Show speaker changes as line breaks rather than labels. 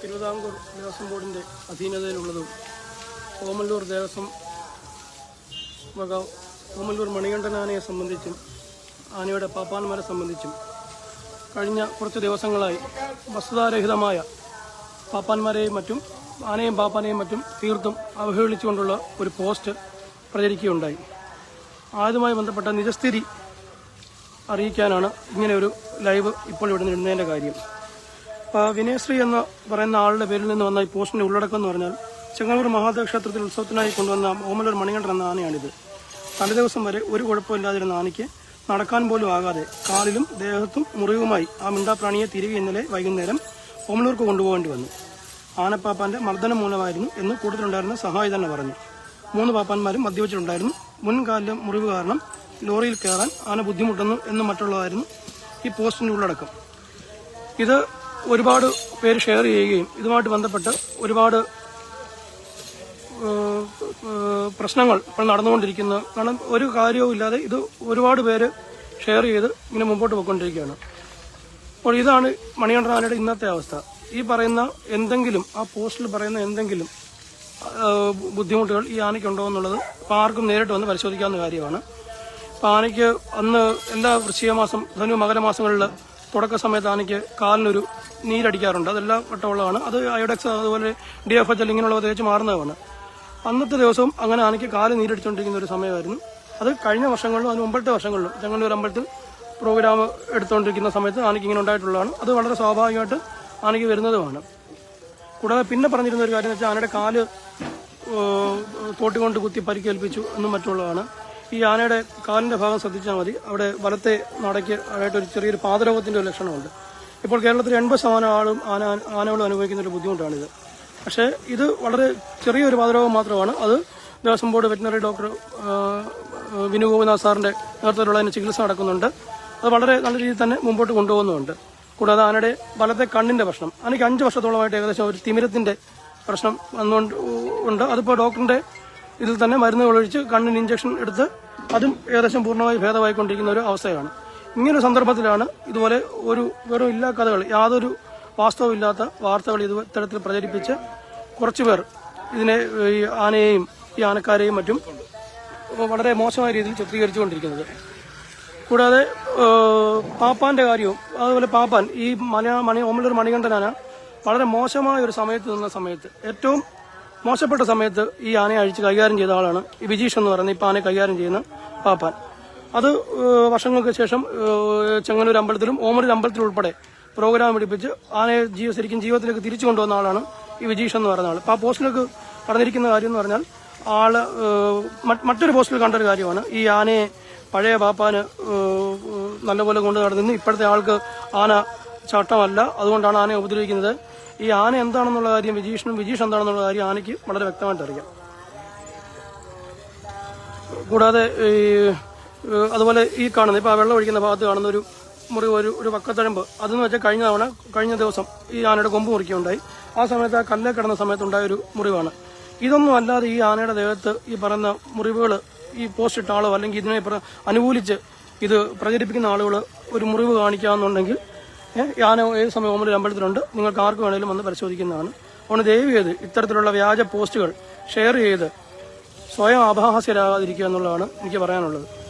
തിരുവിതാംകൂർ ദേവസ്വം ബോർഡിന്റെ അധീനതയിലുള്ളതും ഓമല്ലൂർ ദേവസ്വം വക ഓമല്ലൂർ മണികണ്ഠൻ ആനയെ സംബന്ധിച്ചും ആനയുടെ പാപ്പാന്മാരെ സംബന്ധിച്ചും കഴിഞ്ഞ കുറച്ച് ദിവസങ്ങളായി വസ്തുതാരഹിതമായ പാപ്പാന്മാരെയും മറ്റും ആനയും പാപ്പാനെയും മറ്റും തീർത്തും അവഹേളിച്ചുകൊണ്ടുള്ള ഒരു പോസ്റ്റ് പ്രചരിക്കുകയുണ്ടായി. ആദ്യമായി ബന്ധപ്പെട്ട നിജസ്ഥിതി അറിയിക്കാനാണ് ഇങ്ങനെ ഒരു ലൈവ് ഇപ്പോൾ ഇവിടെ നിന്നതിന്റെ കാര്യം. വിനയശ്രീ എന്ന് പറയുന്ന ആളുടെ പേരിൽ നിന്ന് വന്ന ഈ പോസ്റ്റിന്റെ ഉള്ളടക്കം എന്ന് പറഞ്ഞാൽ ചെങ്ങന്നൂർ മഹാദേവ മഹാദേവക്ഷേത്രത്തിൽ ഉത്സവത്തിനായി കൊണ്ടുവന്ന ഓമലൂർ മണികണ്ഠൻ എന്ന ആനയാണിത്. തലേദിവസം വരെ ഒരു കുഴപ്പമില്ലാതിരുന്ന ആനയ്ക്ക് നടക്കാൻ പോലും ആകാതെ കാലിലും ദേഹത്തും മുറിവുമായി ആ മിണ്ടാപ്രാണിയെ തിരികെ ഇന്നലെ വൈകുന്നേരം ഓമലൂർക്ക് കൊണ്ടുപോകേണ്ടി വന്നു. ആനപ്പാപ്പാന്റെ മർദ്ദനം മൂലമായിരുന്നു എന്ന് കൂട്ടത്തിലുണ്ടായിരുന്ന സഹായി തന്നെ പറഞ്ഞു. മൂന്ന് പാപ്പാന്മാരും മദ്യവെച്ചിട്ടുണ്ടായിരുന്നു മുൻകാലിലെ മുറിവ് കാരണം ലോറിയിൽ കയറാൻ ആന ബുദ്ധിമുട്ടുന്നു എന്നും മറ്റുള്ളതായിരുന്നു ഈ പോസ്റ്റിന്റെ ഉള്ളടക്കം. ഇത് ഒരുപാട് പേര് ഷെയർ ചെയ്യുകയും ഇതുമായിട്ട് ബന്ധപ്പെട്ട് ഒരുപാട് പ്രശ്നങ്ങൾ ഇപ്പോൾ നടന്നുകൊണ്ടിരിക്കുന്ന. കാരണം ഒരു കാര്യവും ഇല്ലാതെ ഇത് ഒരുപാട് പേര് ഷെയർ ചെയ്ത് ഇങ്ങനെ മുമ്പോട്ട് പോയിക്കൊണ്ടിരിക്കുകയാണ്. അപ്പോൾ ഇതാണ് മണികണ്ഠനാനയുടെ ഇന്നത്തെ അവസ്ഥ. ഈ പറയുന്ന എന്തെങ്കിലും ആ പോസ്റ്റിൽ പറയുന്ന എന്തെങ്കിലും ബുദ്ധിമുട്ടുകൾ ഈ ആനയ്ക്കുണ്ടോ എന്നുള്ളത് ആർക്കും നേരിട്ട് വന്ന് പരിശോധിക്കാവുന്ന കാര്യമാണ്. ആനയ്ക്ക് അന്ന് എല്ലാ വൃശ്ചികമാസം ധനു മകരമാസങ്ങളിൽ തുടക്ക സമയത്ത് ആനയ്ക്ക് കാലിനൊരു നീരടിക്കാറുണ്ട്. അതെല്ലാം വട്ടമുള്ളതാണ്. അത് അയോഡെക്സ് അതുപോലെ ഡി എഫ് എച്ച് എൽ ഇങ്ങനെയുള്ളവ തേച്ച് മാറുന്നതാണ്. അന്നത്തെ ദിവസവും അങ്ങനെ ആനയ്ക്ക് കാൽ നീരടിച്ചുകൊണ്ടിരിക്കുന്ന ഒരു സമയമായിരുന്നു. അത് കഴിഞ്ഞ വർഷങ്ങളിലും അതിന് മുമ്പത്തെ വർഷങ്ങളിലും ചെങ്ങന്നൂർ അമ്പലത്തിൽ പ്രോഗ്രാം എടുത്തുകൊണ്ടിരിക്കുന്ന സമയത്ത് ആനയ്ക്ക് ഇങ്ങനെ ഉണ്ടായിട്ടുള്ളതാണ്. അത് വളരെ സ്വാഭാവികമായിട്ട് ആനയ്ക്ക് വരുന്നതുമാണ്. കൂടാതെ പിന്നെ പറഞ്ഞിരുന്ന ഒരു കാര്യം എന്ന് വെച്ചാൽ ആനയുടെ കാൽ ഏഹ്, തോട്ടി കൊണ്ട് കുത്തി പരിക്കേൽപ്പിച്ചു എന്നും മറ്റുള്ളതാണ്. ഈ ആനയുടെ കാലിന്റെ ഭാഗം ശ്രദ്ധിച്ചാൽ മതി. അവിടെ വലത്തെ നടയ്ക്ക് ആയിട്ട് ഒരു ചെറിയൊരു പാതരോഗത്തിന്റെ ഒരു ലക്ഷണമുണ്ട്. ഇപ്പോൾ കേരളത്തിൽ എൺപത് ശതമാനം ആളും ആന ആനകളും അനുഭവിക്കുന്ന ഒരു ബുദ്ധിമുട്ടാണിത്. പക്ഷേ ഇത് വളരെ ചെറിയൊരു പാതരോഗം മാത്രമാണ്. അത് Devaswom board veterinary doctor Vinu Gopinath സാറിന്റെ നേതൃത്വത്തിലുള്ള അതിന് ചികിത്സ നടക്കുന്നുണ്ട്. അത് വളരെ നല്ല രീതിയിൽ തന്നെ മുമ്പോട്ട് കൊണ്ടുപോകുന്നുണ്ട് കൂടാതെ ആനയുടെ വലത്തെ കണ്ണിന്റെ പ്രശ്നം. ആനയ്ക്ക് അഞ്ച് വർഷത്തോളമായിട്ട് ഏകദേശം ഒരു തിമിരത്തിന്റെ പ്രശ്നം വന്നുകൊണ്ട് ഉണ്ട്. അതിപ്പോൾ ഡോക്ടറിന്റെ ഇതിൽ തന്നെ മരുന്നുകൾ ഒഴിച്ച് കണ്ണിന് ഇഞ്ചക്ഷൻ എടുത്ത് അതും ഏകദേശം പൂർണമായി ഭേദമായിക്കൊണ്ടിരിക്കുന്ന ഒരു അവസ്ഥയാണ്. ഇങ്ങനൊരു സന്ദർഭത്തിലാണ് ഇതുപോലെ ഒരു വെറും ഇല്ലാ കഥകൾ യാതൊരു വാസ്തവമില്ലാത്ത വാർത്തകൾ ഇത് ഇത്തരത്തിൽ പ്രചരിപ്പിച്ച് കുറച്ചുപേർ ഇതിനെ ഈ ആനയെയും ഈ ആനക്കാരെയും മറ്റും വളരെ മോശമായ രീതിയിൽ ചിത്രീകരിച്ചുകൊണ്ടിരിക്കുന്നത്. കൂടാതെ പാപ്പാന്റെ കാര്യവും അതുപോലെ പാപ്പാൻ ഈ മന മണി ഓമലൂർ മണികണ്ഠനാന വളരെ മോശമായ ഒരു സമയത്ത് നിന്ന സമയത്ത് ഏറ്റവും മോശപ്പെട്ട സമയത്ത് ഈ ആനയെ അഴിച്ച് കൈകാര്യം ചെയ്ത ആളാണ് ഈ വിജീഷ് എന്ന് പറയുന്നത് ഇപ്പം ആനയെ കൈകാര്യം ചെയ്യുന്ന പാപ്പാൻ. അത് വർഷങ്ങൾക്ക് ശേഷം ചെങ്ങന്നൂർ അമ്പലത്തിലും ഓമരൂർ അമ്പലത്തിലും ഉൾപ്പെടെ പ്രോഗ്രാം പിടിപ്പിച്ച് ആനയെ ജീവ ശരിക്കും ജീവിതത്തിലേക്ക് തിരിച്ചു കൊണ്ടുവന്ന ആളാണ് ഈ വിജീഷ് എന്ന് പറയുന്ന ആൾ അപ്പോൾ ആ പോസ്റ്റിലേക്ക് പറഞ്ഞിരിക്കുന്ന കാര്യം എന്ന് പറഞ്ഞാൽ ആൾ മറ്റൊരു പോസ്റ്റിൽ കണ്ടൊരു കാര്യമാണ്. ഈ ആനയെ പഴയ പാപ്പാന് നല്ലപോലെ കൊണ്ട് നടന്നിന്ന് ഇപ്പോഴത്തെ ആൾക്ക് ആന ചട്ടമല്ല. അതുകൊണ്ടാണ് ആനയെ ഉപദ്രവിക്കുന്നത്. ഈ ആന എന്താണെന്നുള്ള കാര്യം വിജീഷിനും വിജീഷ് എന്താണെന്നുള്ള കാര്യം ആനയ്ക്ക് വളരെ വ്യക്തമായിട്ട് അറിയാം. കൂടാതെ ഈ അതുപോലെ ഈ കാണുന്ന ഇപ്പോൾ ആ വെള്ളം ഒഴിക്കുന്ന ഭാഗത്ത് കാണുന്ന ഒരു മുറി ഒരു ഒരു വക്കത്തഴമ്പ് അതെന്ന് വെച്ചാൽ കഴിഞ്ഞ തവണ കഴിഞ്ഞ ദിവസം ഈ ആനയുടെ കൊമ്പ് മുറിക്കുകയുണ്ടായി. ആ സമയത്ത് ആ കല്ലേ കിടന്ന സമയത്തുണ്ടായ ഒരു മുറിവാണ്. ഇതൊന്നും അല്ലാതെ ഈ ആനയുടെ ദേഹത്ത് ഈ പറയുന്ന മുറിവുകൾ ഈ പോസ്റ്റ് ഇട്ട ആളോ അല്ലെങ്കിൽ ഇതിനെ അനുകൂലിച്ച് ഇത് പ്രചരിപ്പിക്കുന്ന ആളുകൾ ഒരു മുറിവ് കാണിക്കാമെന്നുണ്ടെങ്കിൽ ആന ഏത് സമയം ഓമലൂർ അമ്പലത്തിലുണ്ട് നിങ്ങൾക്ക് ആർക്ക് വേണമെങ്കിലും വന്ന് പരിശോധിക്കുന്നതാണ്. അതുകൊണ്ട് ദയവ് ചെയ്ത് ഇത്തരത്തിലുള്ള വ്യാജ പോസ്റ്റുകൾ ഷെയർ ചെയ്ത് സ്വയം അപഹാസ്യരാകാതിരിക്കുക എന്നുള്ളതാണ് എനിക്ക് പറയാനുള്ളത്.